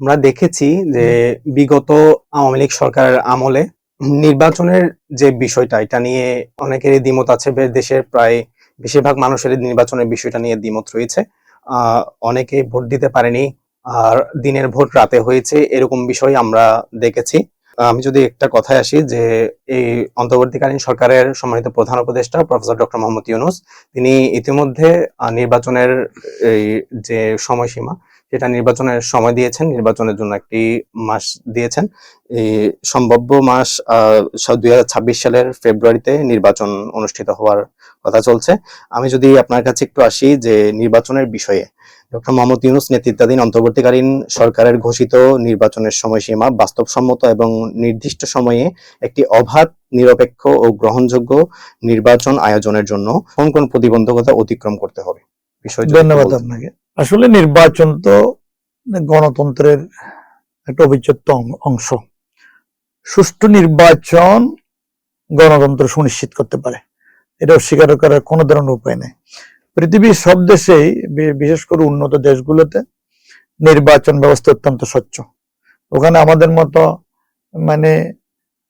আমরা দেখেছি যে বিগত আওয়ামী লীগ সরকারের আমলে নির্বাচনের যে বিষয়টা এটা নিয়ে অনেকেরই দ্বিমত আছে দেশের প্রায় বেশিরভাগ মানুষের নির্বাচনের বিষয়টা নিয়ে দ্বিমত রয়েছে। অনেকে ভোট দিতে পারেনি আর দিনের ভোট রাতে হয়েছে এরকম বিষয় আমরা দেখেছি। আমি যদি একটা কথায় আসি যে এই অন্তর্বর্তীকালীন সরকারের সম্মানিত প্রধান উপদেষ্টা প্রফেসর ডক্টর মোহাম্মদ ইউনুস তিনি ইতিমধ্যে নির্বাচনের এই যে সময়সীমা সেটা নির্বাচনের সময় দিয়েছেন নির্বাচনের জন্য একটি মাস দিয়েছেন। এই সম্ভাব্য মাস দুই হাজার ছাব্বিশ সালের ফেব্রুয়ারিতে নির্বাচন অনুষ্ঠিত হওয়ার কথা চলছে। আমি যদি আপনার কাছে একটু আসি যে নির্বাচনের বিষয়ে ডক্টর মোহাম্মদ ইউনুস নেতৃত্বাধীন অন্তর্বর্তীকালীন সরকারের ঘোষিত নির্বাচনের সময়সীমা বাস্তবসম্মত এবং নির্দিষ্ট সময়ে একটি অবাধ নিরপেক্ষ ও গ্রহণযোগ্য নির্বাচন আয়োজনের জন্য কোন কোন প্রতিবন্ধকতা অতিক্রম করতে হবে? বিষয় ধন্যবাদ আপনাকে। আসলে নির্বাচন তো গণতন্ত্রের একটা অবিচ্ছেদ্য অংশ। সুষ্ঠু নির্বাচন গণতন্ত্র সুনিশ্চিত করতে পারে। এটা অস্বীকার করার কোনো ধরনের উপায় নেই। পৃথিবীর সব দেশেই বিশেষ করে উন্নত দেশগুলোতে নির্বাচন ব্যবস্থা অত্যন্ত স্বচ্ছ। ওখানে আমাদের মতো মানে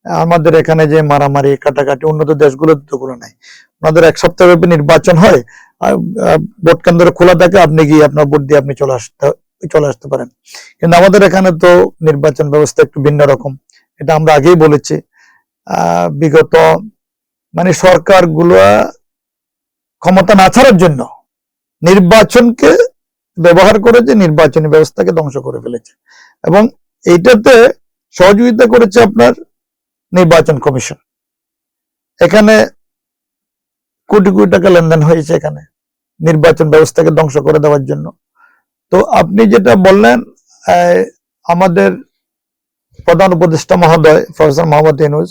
আমাদের এখানে যে মারামারি, কাটাকাটি উন্নত দেশগুলোতে তো ওগুলো নাই। ওনাদের এক সপ্তাহ ব্যাপী নির্বাচন হয় ভোট কেন্দ্র খোলা থাকে, আপনি গিয়ে আপনার ভোট দিয়ে আপনি চলে আসতে চলে আসতে পারেন। কিন্তু আমাদের এখানে তো নির্বাচন ব্যবস্থা একটু ভিন্ন রকম। এটা আমরা আগেই বলেছি। বিগত মানে সরকার ক্ষমতা না ছাড়ার জন্য নির্বাচনকে ব্যবহার করেছে নির্বাচনী ব্যবস্থাকে ধ্বংস করে ফেলেছে। এবং এইটাতে সহযোগিতা করেছে আপনার নির্বাচন কমিশন। এখানে কোটি কোটি টাকা লেনদেন হয়েছে এখানে নির্বাচন ব্যবস্থাকে ধ্বংস করে দেওয়ার জন্য। তো আপনি যেটা বললেন আমাদের প্রধান উপদেষ্টা মহোদয়, প্রফেসর মোহাম্মদ ইউনুস,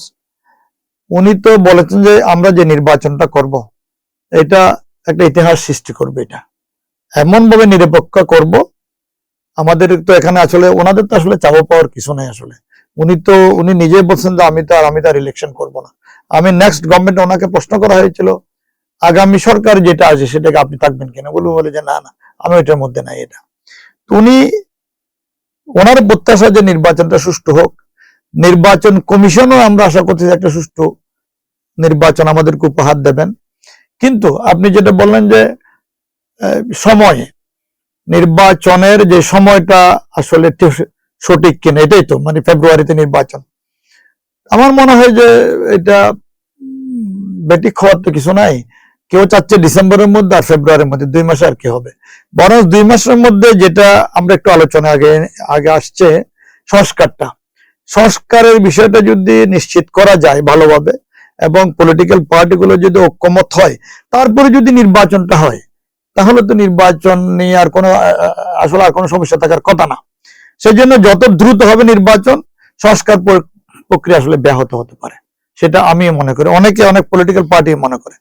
উনি তো বলেছেন যে আমরা যে নির্বাচনটা করব, এটা একটা ইতিহাস সৃষ্টি করবে এটা। এমন ভাবে নিরপেক্ষ করব, আমাদের তো এখানে আসলে, ওনাদের তো আসলে চাপ পাওয়ার কিছু নাই আসলে। উনি তো, উনি নিজেই বলছেন যে আমি তো আর আমি তো আর ইলেকশন করব না। আমি নেক্সট গভর্নমেন্ট ওনাকে প্রশ্ন করা হয়েছিল, আগামী সরকার যেটা আছে সেটাকে আপনি থাকবেন কিনা? বলে বলে যে না না, আমি ওইটার মধ্যে নাই এটা। উনি, ওনার প্রত্যাশা যে নির্বাচনটা সুষ্ঠু হোক, নির্বাচন কমিশনও আমরা আশা করছি একটা সুষ্ঠু নির্বাচন আমাদেরকে উপহার দেবেন। কিন্তু আপনি যেটা বললেন যে সময়, নির্বাচনের যে সময়টা আসলে সঠিক কিনা, এটাই তো মানে ফেব্রুয়ারিতে নির্বাচন। আমার মনে হয় যে এটা বেটি খাওয়ার তো কিছু নাই। কেউ চাচ্ছে ডিসেম্বরের মধ্যে আর ফেব্রুয়ারির মধ্যে, দুই মাসে আর কি হবে? বরং দুই মাসের মধ্যে যেটা আমরা একটু আলোচনা আগে আগে আসছে, সংস্কারটা। সংস্কারের বিষয়টা যদি নিশ্চিত করা যায় ভালোভাবে, এবং পলিটিক্যাল পার্টিগুলো যদি ঐক্যমত হয়, তারপরে যদি নির্বাচনটা হয়, তাহলে তো নির্বাচন নিয়ে আর কোনো আসলে আর কোনো সমস্যা থাকার কথা না। সেই জন্য যত দ্রুত হবে নির্বাচন, সংস্কার প্রক্রিয়া আসলে ব্যাহত হতে পারে। সেটা আমি মনে করি। অনেকে অনেক পলিটিক্যাল পার্টি মনে করে।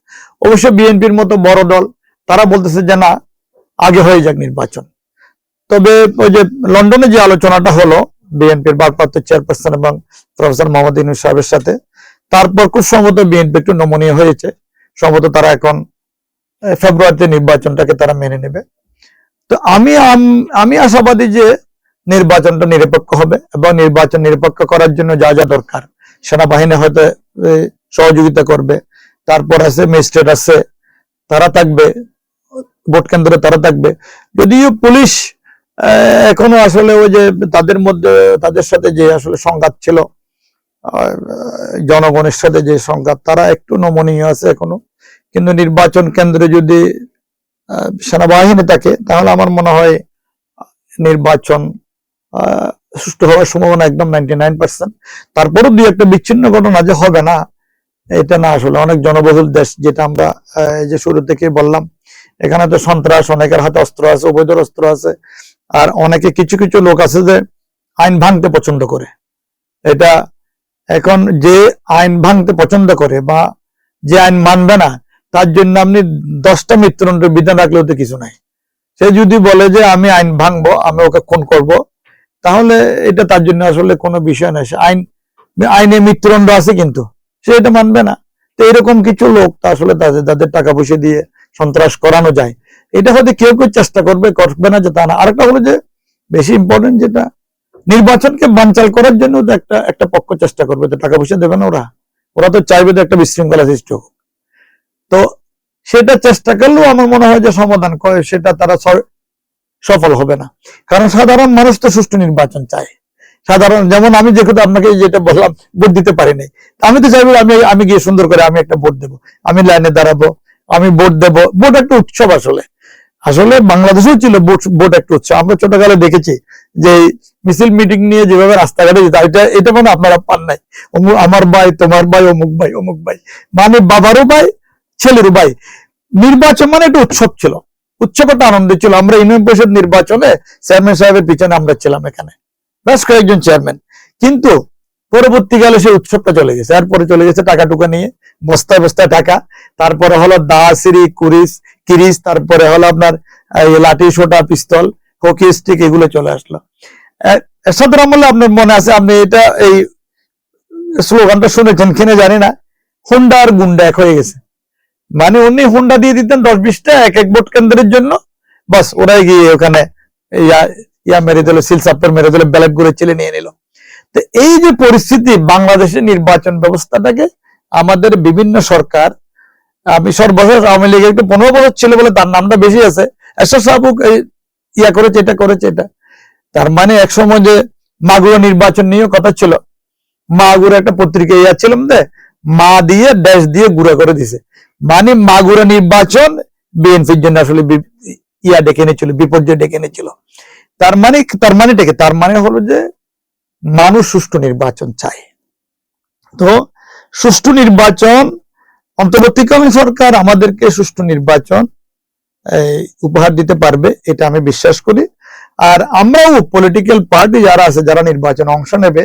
অবশ্য বিএনপির মতো বড় দল, তারা বলতেছে যে না, আগে হয়ে যাক নির্বাচন। তবে ওই যে লন্ডনে যে আলোচনাটা হলো, বিএনপির ভারপ্রাপ্ত চেয়ারপারসন এবং প্রফেসর মোহাম্মদ ইউনুস সাহেবের সাথে, তারপর খুব সম্ভবত বিএনপি একটু নমনীয় হয়েছে। সম্ভবত তারা এখন ফেব্রুয়ারিতে নির্বাচনটাকে তারা মেনে নেবে। তো আম- আমি আশাবাদী যে নির্বাচনটা নিরপেক্ষ হবে এবং নির্বাচন নিরপেক্ষ করার জন্য যা যা দরকার। সেনাবাহিনী হয়তো সহযোগিতা করবে। তারপর আছে ম্যাজিস্ট্রেট আছে, তারা থাকবে, ভোট কেন্দ্রে তারা থাকবে। যদিও পুলিশ এখনও আসলে ওই যে তাদের মধ্যে, তাদের সাথে যে আসলে সংঘাত ছিল জনগণের সাথে যে সংঘাত, তারা একটু নমনীয় আছে এখনও। কিন্তু নির্বাচন কেন্দ্রে যদি সেনাবাহিনী থাকে, তাহলে আমার মনে হয় নির্বাচন সুষ্ঠু হওয়ার সম্ভাবনা একদম নাইনটি নাইন পার্সেন্ট তারপরও দুই একটা বিচ্ছিন্ন ঘটনা যে হবে না, এটা না আসলে। অনেক জনবহুল দেশ যেটা আমরা যে শুরু থেকে বললাম, এখানে তো সন্ত্রাস, অনেকের হাতে অস্ত্র আছে, অবৈধ অস্ত্র আছে, আর অনেকে কিছু কিছু লোক আছে যে আইন ভাঙতে পছন্দ করে। এটা এখন যে আইন ভাঙতে পছন্দ করে বা যে আইন মানবে না, তার জন্য আপনি দশটা মৃত্যুদণ্ডের বিধান রাখলেও তো কিছু নাই। সে যদি বলে যে আমি আইন ভাঙবো, আমি ওকে খুন করব তাহলে এটা তার জন্য আসলে কোনো বিষয় নয় আইন, আইনে মৃত্যুদণ্ড আছে কিন্তু, সে এটা মানবে না। তো এরকম কিছু লোক আসলে তাদের তাদের টাকা পয়সা দিয়ে সন্ত্রাস করানো যায়। এটা হয়তো কেউ কেউ চেষ্টা করবে করবে না যে তা না। আরেকটা হলো যে, বেশি ইম্পর্টেন্ট যেটা, নির্বাচনকে বানচাল করার জন্য তো একটা একটা পক্ষ চেষ্টা করবে। তো টাকা পয়সা দেবে না ওরা। ওরা তো চাইবে তো একটা বিশৃঙ্খলা সৃষ্টি হোক। তো সেটা চেষ্টা করলেও আমার মনে হয় যে সমাধান করে সেটা তারা সফল হবে না। কারণ সাধারণ মানুষ তো সুষ্ঠু নির্বাচন চায়। সাধারণ, যেমন আমি যে আপনাকে যেটা বললাম, ভোট দিতে পারিনি। আমি তো চাইব আমি আমি গিয়ে সুন্দর করে আমি একটা ভোট দেবো। আমি লাইনে দাঁড়াবো, আমি ভোট দেবো। ভোট একটা উৎসব আসলে। আসলে বাংলাদেশেও ছিল ভোট একটা উৎসব। আমরা ছোটকালে দেখেছি যে মিছিল, মিটিং নিয়ে যেভাবে রাস্তাঘাটে যেত, এটা এটা মানে আপনারা পান নাই। আমার ভাই, তোমার ভাই, অমুক ভাই অমুক ভাই। মানে বাবারও ভাই, ছেলেরও ভাই। নির্বাচন মানে একটা উৎসব ছিল। একটা আনন্দ ছিল। আমরা ইউনিয়ন পরিষদ নির্বাচনে চেয়ারম্যান সাহেবের পিছনে আমরা ছিলাম এখানে। বেশ কয়েকজন চেয়ারম্যান। কিন্তু পরবর্তীকালে সেই উৎসবটা চলে গেছে। এরপরে চলে গেছে টাকা টুকা নিয়ে। বস্তায় বস্তায় টাকা। তারপরে হলো দা সিরি কুরিস, কিরিস, তারপরে হলো আপনার লাঠি সোটা পিস্তল, হকি স্টিক এগুলো চলে আসলো। এরশাদের আমলে আপনার মনে আছে? আপনি এটা এই স্লোগানটা শুনেছেন? কিনা জানি না। হুন্ডা আর গুন্ডা এক হয়ে গেছে। মানে উনি হুন্ডা দিয়ে দিতেন দশ বিশটা, এক এক ভোট কেন্দ্রের জন্য। বাস, ওরাই গিয়ে ওখানে ইয়া মেরে দিল সিল সাপ্পর মেরে দিল, ব্যালট করে চেলে নিয়ে নিল। তো এই যে পরিস্থিতি বাংলাদেশের নির্বাচন ব্যবস্থাটাকে আমাদের বিভিন্ন সরকার, আমি সর্বশেষ আওয়ামী লীগ একটু পনেরো বছর ছিল বলে তার নামটা বেশি আছে এরশাদ সাহেব ইয়া করেছে, এটা করেছে, এটা। তার মানে এক সময় যে মাগুরা নির্বাচন নিয়েও কথা ছিল। মাগুরা একটা পত্রিকা ইয়া ছিলাম দে মা দিয়ে ড্যাশ দিয়ে গুড়া করে দিছে। মানে মাগুরা নির্বাচন বিএনপির জন্য আসলে ইয়া ডেকে এনেছিল, বিপর্যয় ডেকে এনেছিল। তার মানে তার মানে ডেকে, তার মানে হলো যে মানুষ সুষ্ঠু নির্বাচন চায়। তো সুষ্ঠু নির্বাচন, অন্তর্বর্তীকালীন সরকার আমাদেরকে সুষ্ঠু নির্বাচন উপহার দিতে পারবে, এটা আমি বিশ্বাস করি। আর আমরাও পলিটিক্যাল পার্টি যারা আছে, যারা নির্বাচনে অংশ নেবে,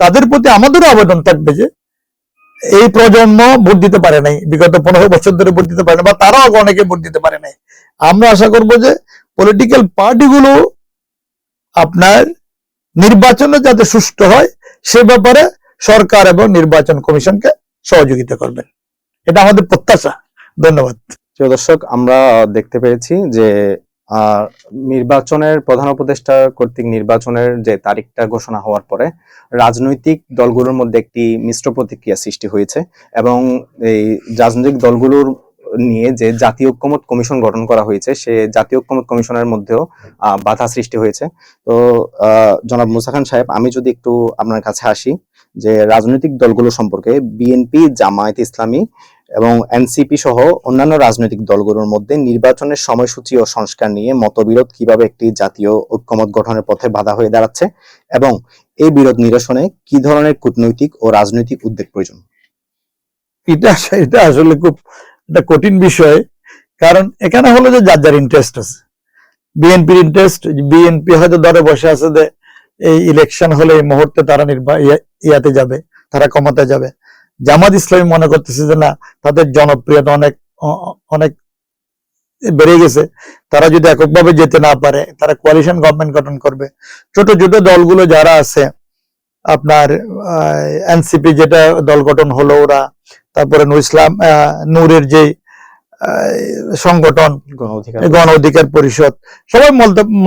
তাদের প্রতি আমাদেরও আবেদন থাকবে যে এই প্রজন্ম ভোট দিতে পারে নাই। বিগত পনেরো বছর ধরে ভোট দিতে পারে না বা তারাও অনেকে ভোট দিতে পারে নাই। আমরা আশা করব যে পলিটিক্যাল পার্টিগুলো আপনার নির্বাচনে যাতে সুষ্ঠু হয়, সে ব্যাপারে সরকার এবং নির্বাচন কমিশনকে সহযোগিতা করবেন। এটা আমাদের প্রত্যাশা। ধন্যবাদ। দর্শক, আমরা দেখতে পেরেছি যে আহ, নির্বাচনের প্রধান উপদেষ্টা কর্তৃক নির্বাচনের যে তারিখটা ঘোষণা হওয়ার পরে রাজনৈতিক দলগুলোর মধ্যে একটি মিশ্র প্রতিক্রিয়া সৃষ্টি হয়েছে এবং এই রাজনৈতিক দলগুলোর নিয়ে যে জাতীয় ঐক্যমত কমিশন গঠন করা হয়েছে সে জাতীয় ঐক্যমত কমিশনের মধ্যেও বাধা সৃষ্টি হয়েছে। তো জনাব মুসা খান সাহেব আমি যদি একটু আপনার কাছে আসি যে রাজনৈতিক দলগুলো সম্পর্কে বিএনপি জামায়াত ইসলামী এবং এনসিপি সহ অন্যান্য রাজনৈতিক দলগুলোর মধ্যে নির্বাচনের সময়সূচি ও সংস্কার নিয়ে মতবিরোধ কীভাবে একটি জাতীয় ঐক্যমত গঠনের পথে বাধা হয়ে দাঁড়াচ্ছে এবং এই বিরোধ নিরসনে কি ধরনের কূটনৈতিক ও রাজনৈতিক উদ্যোগ প্রয়োজন? এটা এটা আসলে খুব একটা কঠিন বিষয়, কারণ এখানে হলো যে যার যার ইন্টারেস্ট আছে। বিএনপির ইন্টারেস্ট বিএনপি হয়তো ধরে বসে আছে যে এই ইলেকশন হলে এই মুহূর্তে তারা নির্বা ইয়াতে যাবে, তারা ক্ষমতায় যাবে। জামাত ইসলামী মনে করতেছে যে না তাদের জনপ্রিয়তা অনেক অনেক বেড়ে গেছে। তারা যদি এককভাবে যেতে না পারে তারা কোয়ালিশন গভর্নমেন্ট গঠন করবে। ছোট ছোট দলগুলো যারা আছে আপনার এনসিপি যেটা দল গঠন হলো ওরা তারপরে নূর ইসলাম নূরের যে সংগঠন গণ অধিকার পরিষদ। সবাই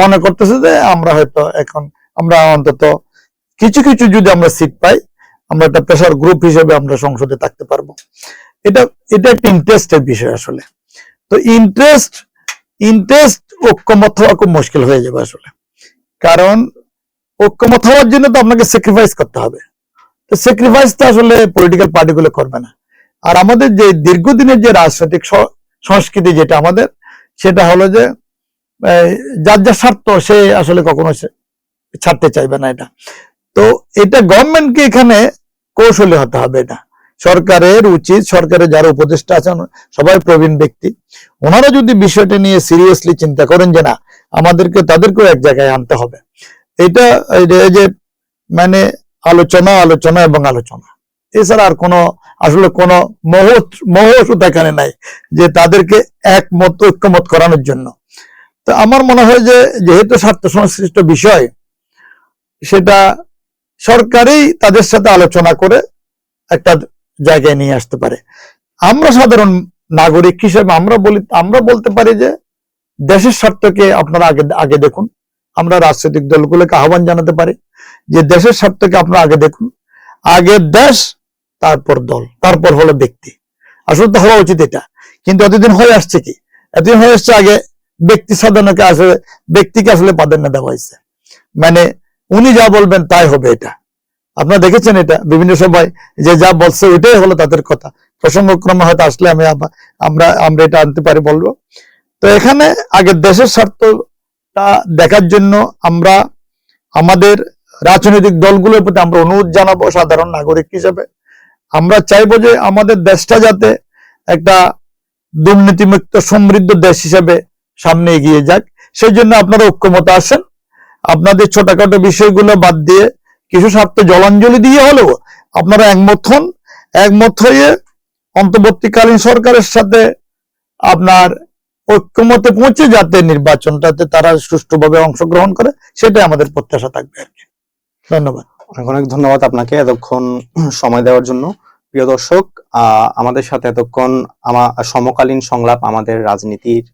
মনে করতেছে যে আমরা হয়তো এখন আমরা অন্তত কিছু কিছু যদি আমরা সিট পাই আমরা একটা প্রেশার গ্রুপ হিসেবে আমরা সংসদে থাকতে পারব। এটা এটা একটা ইন্টারেস্টের বিষয় আসলে। তো ইন্টারেস্ট ইন্টারেস্ট ঐক্যমত হওয়া খুব মুশকিল হয়ে যাবে আসলে। কারণ ঐক্যমত হওয়ার জন্য তো আপনাকে স্যাক্রিফাইস করতে হবে। তো স্যাক্রিফাইসটা আসলে পলিটিক্যাল পার্টিগুলো করবে না। আর আমাদের যে দীর্ঘদিনের যে রাজনৈতিক সংস্কৃতি যেটা আমাদের, সেটা হলো যে যার যার স্বার্থ সে আসলে কখনো ছাড়তে চাইবে না এটা। তো এটা গভর্নমেন্টকে এখানে কৌশলী হতে হবে এটা। সরকারের উচিত, সরকারের যারা উপদেষ্টা আছেন, সবাই প্রবীণ ব্যক্তি, ওনারা যদি বিষয়টা নিয়ে সিরিয়াসলি চিন্তা করেন যে না, আমাদেরকে তাদেরকেও এক জায়গায় আনতে হবে। এটা যে- মানে আলোচনা আলোচনা এবং আলোচনা। এছাড়া আর কোনো, আসলে কোনো মোহ মোহ ওষুধ এখানে নাই যে তাদেরকে একমত, ঐক্যমত করানোর জন্য। তো আমার মনে হয় যে, যেহেতু স্বার্থ সংশ্লিষ্ট বিষয়, সেটা সরকারই তাদের সাথে আলোচনা করে একটা জায়গায় নিয়ে আসতে পারে। আমরা সাধারণ নাগরিক হিসেবে আমরা বলি, আমরা বলতে পারি যে দেশের স্বার্থকে আপনারা আগে আগে দেখুন। আমরা রাজনৈতিক দলগুলোকে আহ্বান জানাতে পারি যে দেশের স্বার্থকে আপনারা আগে দেখুন। আগে দেশ, তারপর দল, তারপর হলো ব্যক্তি। আসলে তো হওয়া উচিত এটা। কিন্তু এতদিন হয়ে আসছে কি? এতদিন হয়ে আসছে আগে ব্যক্তি সাধারণকে আসলে, ব্যক্তিকে আসলে প্রাধান্য দেওয়া হয়েছে। মানে উনি যা বলবেন তাই হবে এটা। আপনারা দেখেছেন এটা বিভিন্ন সময় যে যা বলছে ওইটাই হলো তাদের কথা। প্রসঙ্গক্রমে হয়তো আসলে আমি আমরা আমরা এটা আনতে পারি বলব। তো এখানে আগে দেশের স্বার্থটা দেখার জন্য আমরা আমাদের রাজনৈতিক দলগুলোর প্রতি আমরা অনুরোধ জানাব সাধারণ নাগরিক হিসেবে। আমরা চাইব যে আমাদের দেশটা যাতে একটা দুর্নীতিমুক্ত সমৃদ্ধ দেশ হিসেবে সামনে এগিয়ে যাক। সেই জন্য আপনারা ঐক্যমত আসেন। আপনাদের ছোটখাটো বিষয়গুলো বাদ দিয়ে কিছু স্বার্থ জলাঞ্জলি দিয়ে হলেও আপনারা একমত হন, একমত হয়ে অন্তর্বর্তীকালীন সরকারের সাথে আপনার ঐক্যমতে পৌঁছে যাতে নির্বাচনটাতে তারা সুষ্ঠুভাবে অংশগ্রহণ করে, সেটাই আমাদের প্রত্যাশা থাকবে আর কি। ধন্যবাদ। অনেক অনেক ধন্যবাদ আপনাকে এতক্ষণ সময় দেওয়ার জন্য। প্রিয় দর্শক আমাদের সাথে এতক্ষণ সমকালীন সংলাপ আমাদের রাজনীতির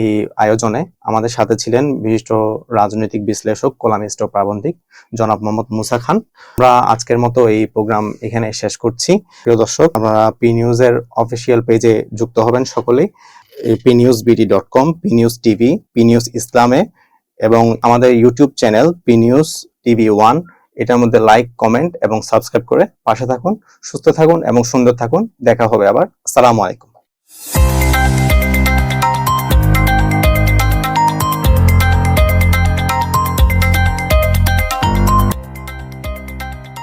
এই আয়োজনে আমাদের সাথে ছিলেন বিশিষ্ট রাজনৈতিক বিশ্লেষক কলামিস্ট প্রাবন্ধিক জনাব মোহাম্মদ মুসা খান। আমরা আজকের মতো এই প্রোগ্রাম এখানে শেষ করছি। প্রিয় দর্শক, আপনারা পি নিউজের অফিসিয়াল পেজে যুক্ত হবেন সকলেই। P news BD dot com P news TV P news ইসলামে এবং আমাদের YouTube channel P news TV one এটার মধ্যে লাইক কমেন্ট এবং সাবস্ক্রাইব করে পাশে থাকুন, সুস্থ থাকুন এবং সুন্দর থাকুন। দেখা হবে আবার। আসসালামু আলাইকুম।